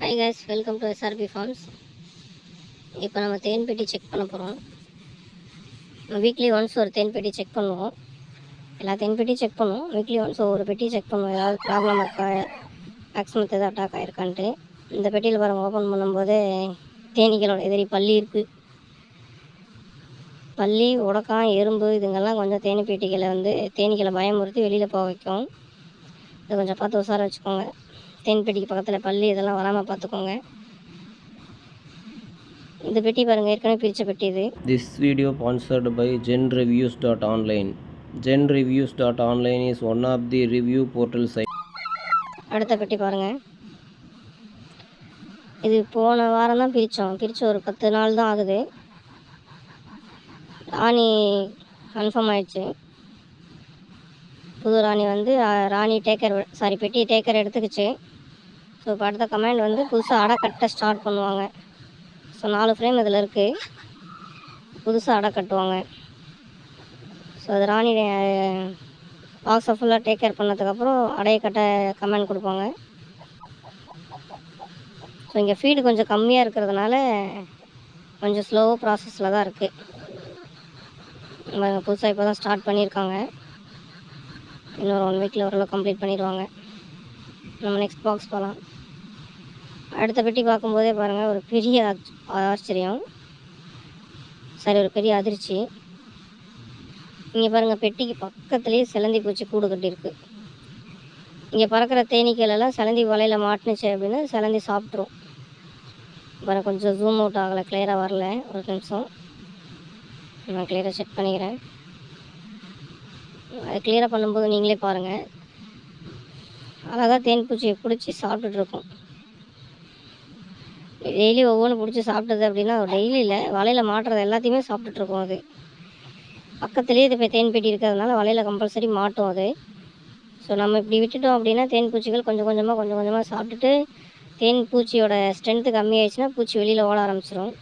Hi guys welcome to SRP farms இப்போ நம்ம தேன் பெட்டி செக் பண்ண போகிறோம் வீக்லி ஒன்ஸ் ஒரு தேன் பெட்டி செக் பண்ணுவோம். எல்லா தேன் பெட்டி செக் பண்ணுவோம். வீக்லி ஒன்ஸ் ஒரு பெட்டி செக் பண்ணுவோம். ஏதாவது ப்ராப்ளம் இருக்கா? மேக்ஸிமம் எதாவது அட்டாக் ஆகிருக்கான்ட்டு இந்த பெட்டியில் பாருங்கள் ஓப்பன் பண்ணும்போது தேனீக்களோட எதிரி பள்ளி இருக்குது பள்ளி உடக்கான் எறும்பு இதுங்கெல்லாம் கொஞ்சம் தேனி பெட்டிகளை வந்து தேனீக்களை பயமுறுத்தி வெளியில் போக வைக்கும். இதை கொஞ்சம் பார்த்து உசார வச்சுக்கோங்க. தேன் பெட்டிக்கு பக்கத்தில் பல்லி இதெல்லாம் வராமல் பார்த்துக்கோங்க இந்த பெட்டி பாருங்கள் ஏற்கனவே பிரித்த பெட்டி இது. This video sponsored by GenReviews.online. GenReviews.online is one of the review portal sites. அடுத்த பெட்டி பாருங்கள் இது போன வாரம் தான் பிரித்தோம் பிரித்து ஒரு பத்து நாள் தான் ஆகுது. ராணி கன்ஃபார்ம் ஆயிடுச்சு. புது ராணி வந்து ராணி டேக்கர் சாரி பெட்டி டேக்கர் எடுத்துக்கிச்சு. ஸோ இப்போ அடுத்த கமெண்ட் வந்து புதுசாக அடை கட்ட ஸ்டார்ட் பண்ணுவாங்க. ஸோ நாலு ஃப்ரேம் இதில் இருக்குது புதுசாக அடை கட்டுவாங்க. ஸோ அது ராணி பாக்ஸை ஃபுல்லாக டேக் கேர் பண்ணதுக்கப்புறம் அடையை கட்ட கமெண்ட் கொடுப்பாங்க. ஸோ இங்கே ஃபீடு கொஞ்சம் கம்மியாக இருக்கிறதுனால கொஞ்சம் ஸ்லோ ப்ராசஸில் தான் இருக்குது புதுசாக இப்போ தான் ஸ்டார்ட் பண்ணியிருக்காங்க. இன்னொரு ஒன் வீக்கில் ஓரளவு கம்ப்ளீட் பண்ணிடுவாங்க. நம்ம நெக்ஸ்ட் பாக்ஸ் போகலாம் அடுத்த பெட்டி பார்க்கும்போதே பாருங்கள் ஒரு பெரிய ஆச்ச- ஆச்சரியம். சரி ஒரு பெரிய அதிர்ச்சி. இங்கே பாருங்கள் பெட்டிக்கு பக்கத்துலேயே சிலந்தி பூச்சி கூடு கட்டியிருக்கு. இங்கே பறக்கிற தேனீக்கள் எல்லாம் சிலந்தி வலையில் மாட்டினுச்சு அப்படின்னா சிலந்தி சாப்பிட்ரும் பாருங்க கொஞ்சம் ஜூம் அவுட் ஆகலை கிளியராக வரல. ஒரு நிமிஷம். நான் கிளியராக செக் பண்ணிக்கிறேன். அது கிளியராக பண்ணும்போது நீங்களே பாருங்கள் அழகாக தேன் பூச்சியை பிடிச்சி சாப்பிட்டுட்ருக்கோம். டெய்லி ஒவ்வொன்று பிடிச்சி சாப்பிட்டது அப்படின்னா டெய்லி இல்லை வலையில் மாட்டுறது எல்லாத்தையுமே சாப்பிட்டுட்ருக்கோம் அது. பக்கத்துலேயே இது இப்போ தேன் பெட்டி இருக்கிறதுனால வலையில் கம்பல்சரி மாட்டோம் அது. ஸோ நம்ம இப்படி விட்டுட்டோம் அப்படின்னா தேன் பூச்சிகள் கொஞ்சம் கொஞ்சமாக கொஞ்சம் கொஞ்சமாக சாப்பிட்டுட்டு தேன் பூச்சியோட ஸ்ட்ரென்த்து கம்மியாயிடுச்சுன்னா பூச்சி வெளியில் ஓட ஆரம்பிச்சிடும்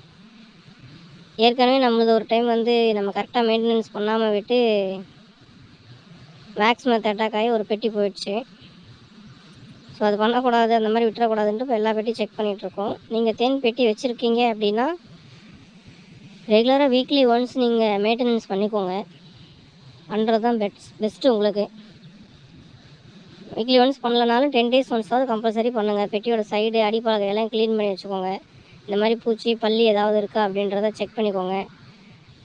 ஏற்கனவே நம்மளது ஒரு டைம் வந்து நம்ம கரெக்டாக மெயின்டெனன்ஸ் பண்ணாமல் விட்டு மேக்ஸ் மெத் அட்டாக் ஆகி ஒரு பெட்டி போயிடுச்சு. ஸோ அது பண்ணக்கூடாது அந்த மாதிரி விட்டுறக்கூடாதுன்ட்டு இப்போ எல்லா பெட்டியும் செக் பண்ணிகிட்ருக்கோம் நீங்கள் தேன் பெட்டி வச்சுருக்கீங்க அப்படின்னா ரெகுலராக வீக்லி ஒன்ஸ் நீங்கள் மெயின்டெனன்ஸ் பண்ணிக்கோங்க. பண்ணுறது தான் பெஸ்ட் பெஸ்ட்டு உங்களுக்கு. வீக்லி ஒன்ஸ் பண்ணலனாலும் டென் டேஸ் ஒன்ஸாவது கம்பல்சரி பண்ணுங்கள் பெட்டியோட சைடு அடிப்பலகை எல்லாம் க்ளீன் பண்ணி வச்சுக்கோங்க. இந்த மாதிரி பூச்சி பல்லி ஏதாவது இருக்கா அப்படின்றத செக் பண்ணிக்கோங்க.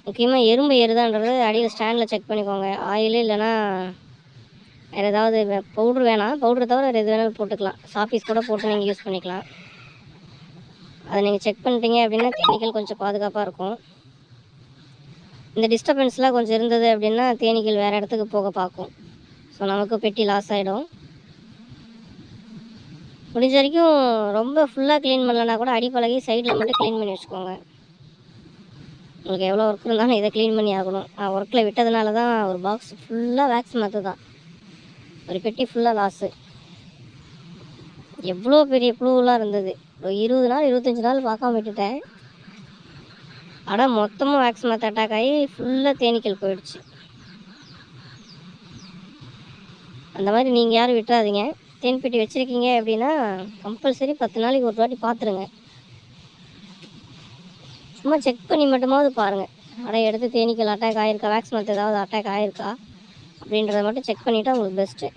முக்கியமாக எறும்பு ஏறுதான்றது அடியில் ஸ்டாண்டில் செக் பண்ணிக்கோங்க. ஆயில் இல்லைன்னா வேறு ஏதாவது பவுட்ரு வேணாம். பவுட்ரு தவிர வேறு எது வேணாலும் போட்டுக்கலாம். சாப்பீஸ் கூட போட்டு நீங்கள் யூஸ் பண்ணிக்கலாம். அதை நீங்கள் செக் பண்ணிட்டீங்க அப்படின்னா தேனீக்கள் கொஞ்சம் பாதுகாப்பாக இருக்கும். இந்த டிஸ்டர்பன்ஸ்லாம் கொஞ்சம் இருந்தது அப்படின்னா தேனீக்கள் வேறு இடத்துக்கு போக பார்க்கும். ஸோ நமக்கு பெட்டி லாஸ் ஆகிடும் முடிஞ்ச வரைக்கும் ரொம்ப ஃபுல்லாக க்ளீன் பண்ணலன்னா கூட அடிப்பழகி சைடில் மட்டும் க்ளீன் பண்ணி வச்சுக்கோங்க. உங்களுக்கு எவ்வளோ ஒர்க் இருந்தாலும் இதை க்ளீன் பண்ணி ஆகணும். நான் ஒர்க்கில் விட்டதுனால தான் ஒரு பாக்ஸ் ஃபுல்லாக வேக்ஸ் மத்து தான். ஒரு பெட்டி ஃபுல்லாக லாஸு எவ்வளோ பெரிய புழுவெலாம் இருந்தது. ஒரு இருபது நாள் இருபத்தஞ்சி நாள் பார்க்காம விட்டுட்டேன். ஆனால் மொத்தமாக வேக்ஸ் மத்து அட்டாக் ஆகி ஃபுல்லாக தேனீக்கள் போயிடுச்சு. அந்த மாதிரி நீங்கள் யாரும் விட்டுறாதீங்க. தேன் பெட்டி வச்சுருக்கீங்க அப்படின்னா கம்பல்சரி பத்து நாளைக்கு ஒரு வாட்டி பார்த்துருங்க. சும்மா செக் பண்ணி மட்டுமாவது பாருங்கள் அடை எடுத்து தேனீக்கள் அட்டாக் ஆகிருக்கா வேக்ஸ் மற்ற ஏதாவது அட்டாக் ஆகிருக்கா அப்படின்றத மட்டும் செக் பண்ணிவிட்டு உங்களுக்கு பெஸ்ட்டு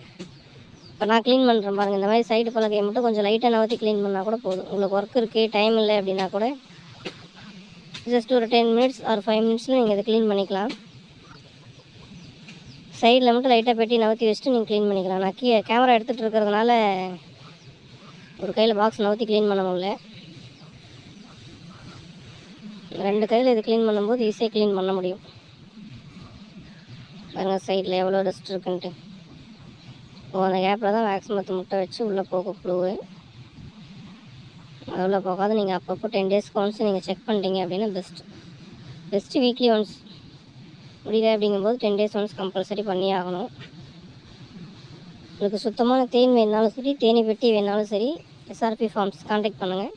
இப்போ நான் க்ளீன் பண்ணுறேன் பாருங்கள் இந்த மாதிரி சைடு பலகையை மட்டும் கொஞ்சம் லைட்டாக நவர்த்தி க்ளீன் பண்ணால் கூட போதும். உங்களுக்கு ஒர்க் இருக்குது டைம் இல்லை அப்படின்னா கூட ஜஸ்ட் ஒரு டென் மினிட்ஸ் ஆர் ஃபைவ் மினிட்ஸில் நீங்கள் இதை க்ளீன் பண்ணிக்கலாம். சைடில் மட்டும் லைட்டாக பெட்டி நவுத்தி வச்சுட்டு நீங்கள் க்ளீன் பண்ணிக்கலாம். நான் கீ கேமரா எடுத்துகிட்டு இருக்கிறதுனால ஒரு கையில் பாக்ஸ் நவுத்தி க்ளீன் பண்ண முடியல. ரெண்டு கையில் இது க்ளீன் பண்ணும்போது ஈஸியாக க்ளீன் பண்ண முடியும். பாருங்கள் சைடில் எவ்வளோ டஸ்ட் இருக்குன்ட்டு. ஓ அந்த கேப்பில் தான் வேக்ஸ் மற்ற முட்டை வச்சு உள்ளே போக புழுவு. அதில் போகாத நீங்கள் அப்பப்போ டென் டேஸ்க்கு ஒன்ஸ் நீங்கள் செக் பண்ணிட்டீங்க அப்படின்னா பெஸ்ட் பெஸ்ட்டு வீக்லி ஒன்ஸ் முடியல அப்படிங்கும்போது டென் டேஸ் ஒன்ஸ் கம்பல்சரி பண்ணி ஆகணும். உங்களுக்கு சுத்தமான தேன் வேணாலும் சரி தேனி பெட்டி வேணாலும் சரி எஸ்ஆர்பி ஃபார்ம்ஸ் கான்டாக்ட் பண்ணுங்கள்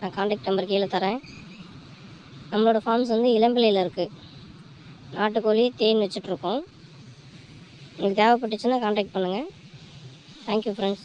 நான் காண்டாக்ட் நம்பர் கீழே தரேன். நம்மளோட ஃபார்ம்ஸ் வந்து இளம்பிள்ளையில் இருக்குது நாட்டுக்கோழி தேன் வச்சிட்ருக்கோம் உங்களுக்கு தேவைப்பட்டுச்சுன்னா காண்டாக்ட் பண்ணுங்கள் தேங்க்யூ ஃப்ரெண்ட்ஸ்